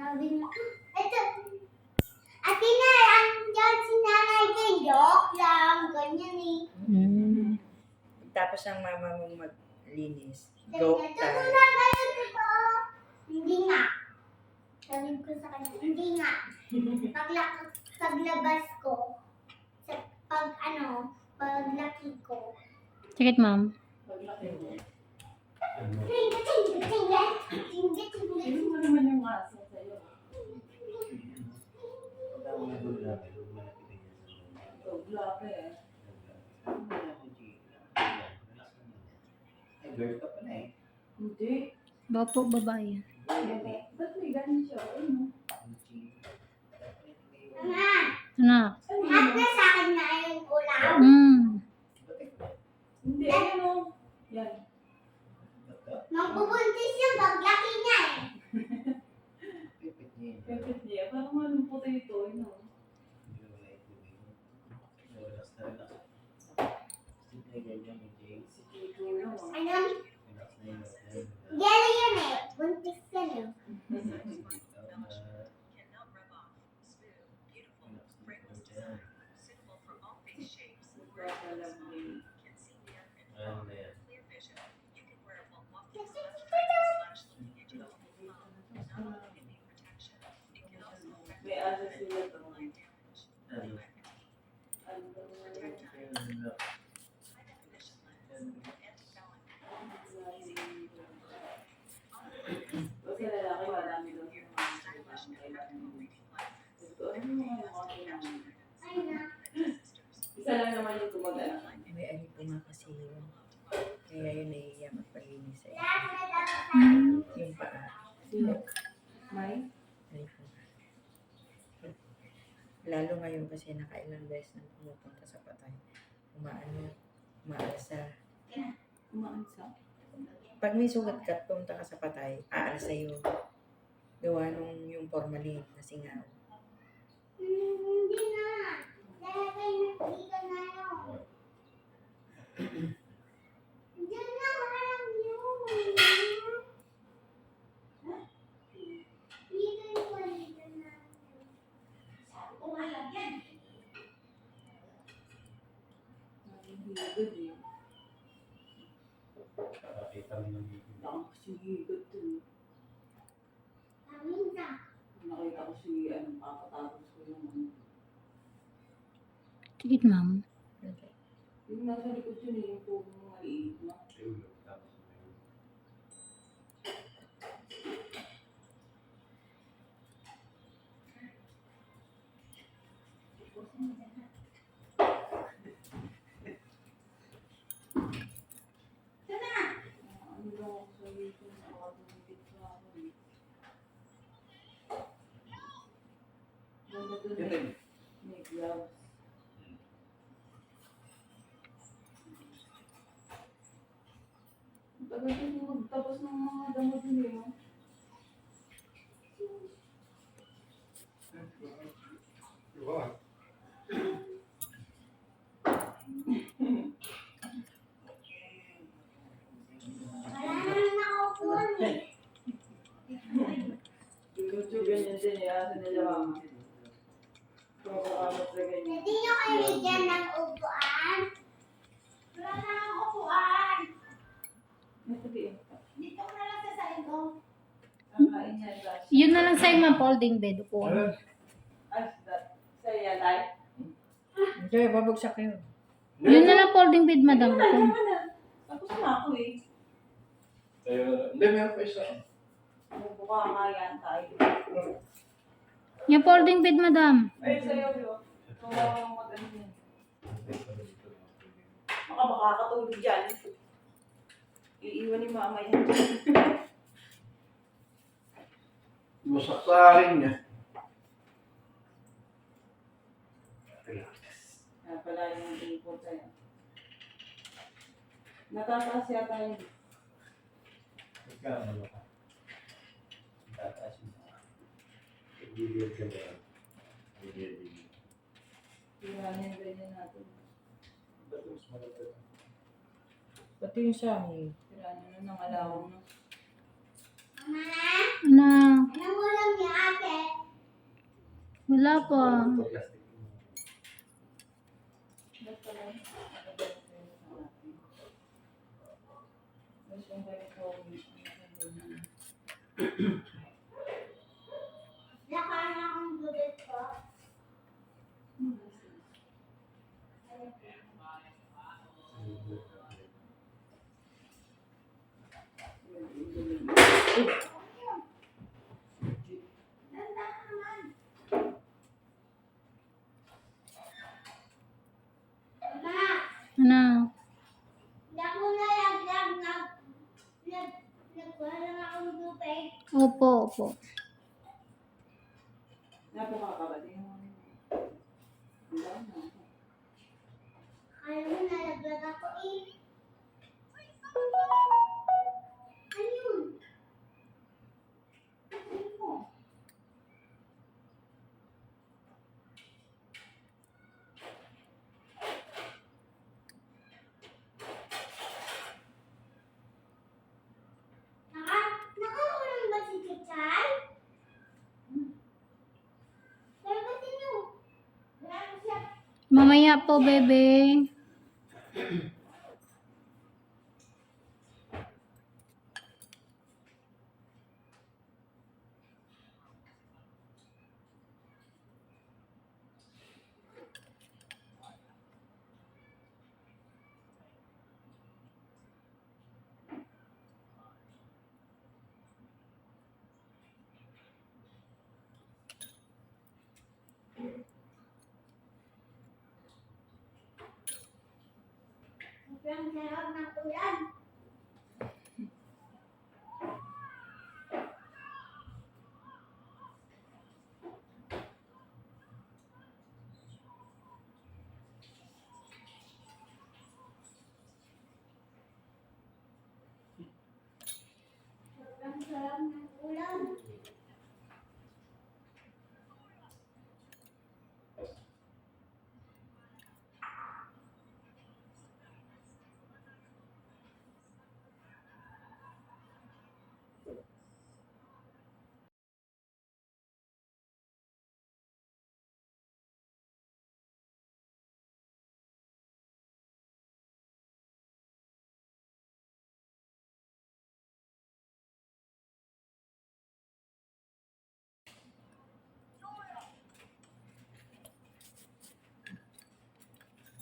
Sabi niya, ito, Ate na, ang dyan si nanay kay joke lang, ganyan eh. Mm. Tapos ang mama mo maglinis. Sabi Joke niya, time. tutulungan kayo dito. Hindi nga. Sabi ko sa kanya, hindi nga. Pagla paglabas ko, sa pag ano, paglaki ko, Sakit, ma'am. Tinga, tinga, tinga. Tinga, tinga, Hindi tinga. mo naman yung aso sa'yo. Ikaw, black eh. Hindi. Baka po babae. Ba't may ganun siya? Ano? Mama, Anak. lahat na sa akin na yung ulam. Mm. Hindi, ano? Yan. Magbubuntis yung paglaki niya eh. Pepet niya. Parang anong potato, ano? Si Kiko lang ah. Ano? Gala yan eh. Buntis yan eh. Nagkakalam May asa sila to. Ano to? Kasi lalaki, marami daw yung mga Ito, ano yung mga nakakailangan? Ay na. Isa lang naman yung tumag-anak. May ano po nga kasi yun. Kaya yun nahihiya magpalinis sa'yo. Lahat na dapat sa akin. Yung paa. Sino? May? Ay po. Lalo ngayon kasi nakailang beses na pumupunta sa patay. Umaano, umaalsa. Umaansa. Dạ. Pag may sugat ka pumunta ka sa patay, aalsa yun. Gawa nung yung formalin na singaw. Hmm, Hindi na. Dahil kayo nagkita na yun. Diyan na, parang yun. Dito yung palitan na. Sabi ko nga lang yan. Higod. Baka kasi higod to. Nakita ko si, ano, kakatapos ko yung, ano, Sakit, ma'am. Yung nasa likod yun eh, yung puno ng maliit na. Ano daw ako sa dito, nakakatulog sa akin eh. Ganda dun eh. May gloves. Ang Tagal din yung magtapos ng mga damo dun eh. no? Wala naman nakaupuan eh. Yung YouTube ganyan din eh. Asa nila mama. Hindi nyo kayo bigyan ng upuan. Wala na akong upuan. Dito ko na lang sa sain ko. Kakain niya last. Yun na lang sa'yo, ma'am. Folding bed. Upo. Ay, that. Sa yan, ay. Hindi, babagsak yun. Yun na lang folding bed, madam. Wala Upo. naman ah. Tapos na ako eh. Hindi, meron pa isa. Bubuka nga yan tayo. Yung folding bed, madam. Ay, sa'yo ano magano yan. Baka makakatulog dyan. Iiwan ni mama yan. Masaksarin niya. Kaya pala yung import sa'yo. Natataas yata yun. Nagkamalo ka. Tataas Gigil ka ba? Gigil. Iwanin ganyan natin. Ba't mas malapit? Pati yung sahig. Pirano na ng alaw na. Na. Anong ulam ni ate? Wala pa. Plastic. Ba't pala? Ba't? 过 Mamaya po, bebe. Sobrang sarap ng ulan.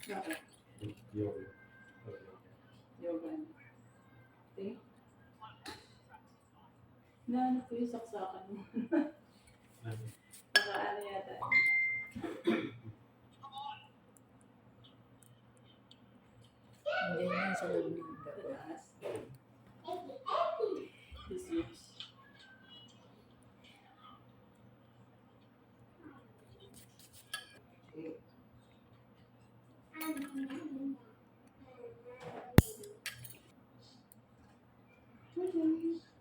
Yogan. Okay? Na, ano po yung saksakan mo? Baka ano yata. Hindi na sa loob ng taas. This is please.